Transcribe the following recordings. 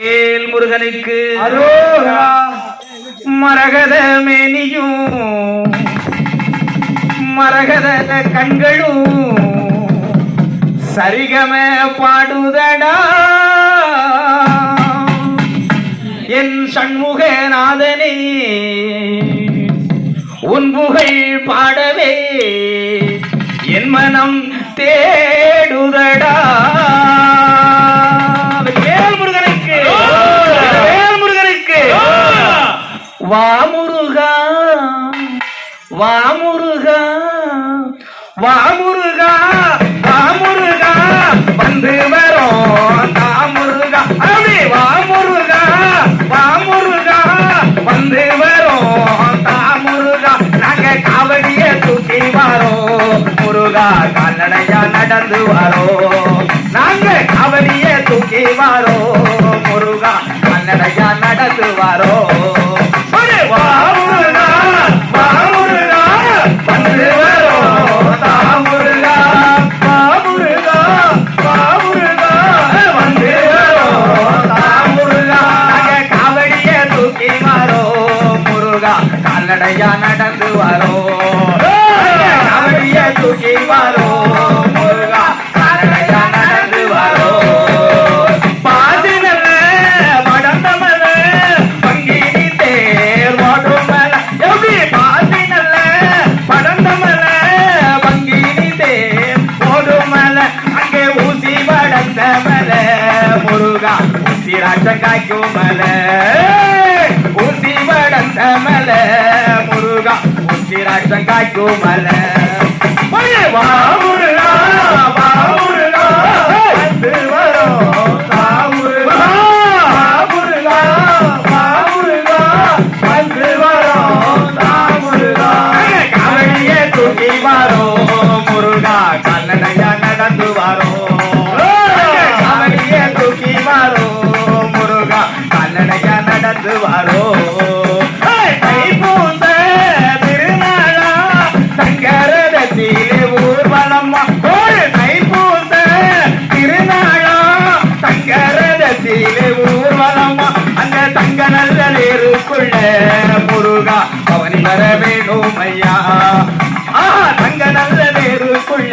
வேல் முருகனுக்கு மரகத மேனியும் மரகத கண்களும் சரிகம பாடுதடா. என் சண்முகநாதனே உன் புகழ் பாடவே என் மனம் தேடுதடா. வாமுருகா வாமுருகா வாமுருகா வாமுருகா வந்து வரோம் தாமுருகா அப்படி வாமுருகா வாமுருகா வந்து வரோம் தாமுருகா நாங்க காவடிய தூக்கி வரோம் முருகா கால்நடையா நடந்து வரோம். நாங்க காவடிய தூக்கி வரோம் முருகா கால்நடையா நடந்து வரோம். கால்நடையா நடந்து வரோ தூக்கி வரோ முருகா கால்நடையா நடந்து காட்டும் மலை வா திருநாளா? தங்க ரதத்திலே ஊர்வலமா? அந்த தங்க நல்ல நேருக்குள்ள முருகா. அவன் வர வேணும் ஐயா. ஆ தங்க நல்ல நேருக்குள்ள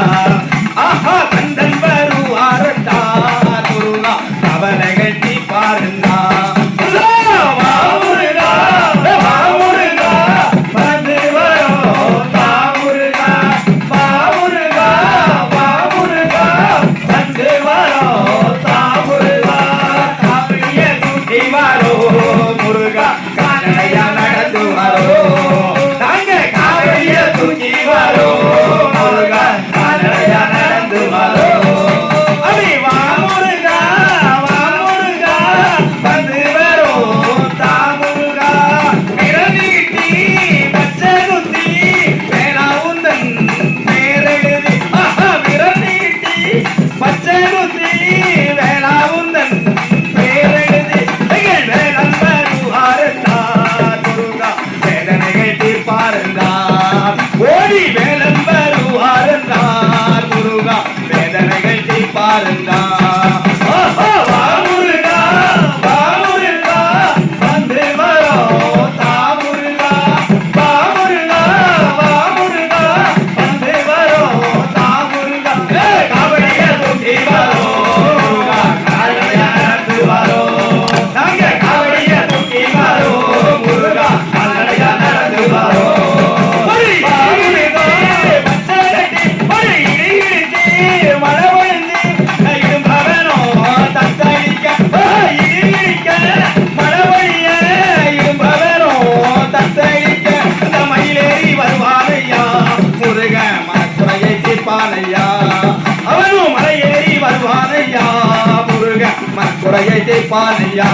Dar Dar पालिया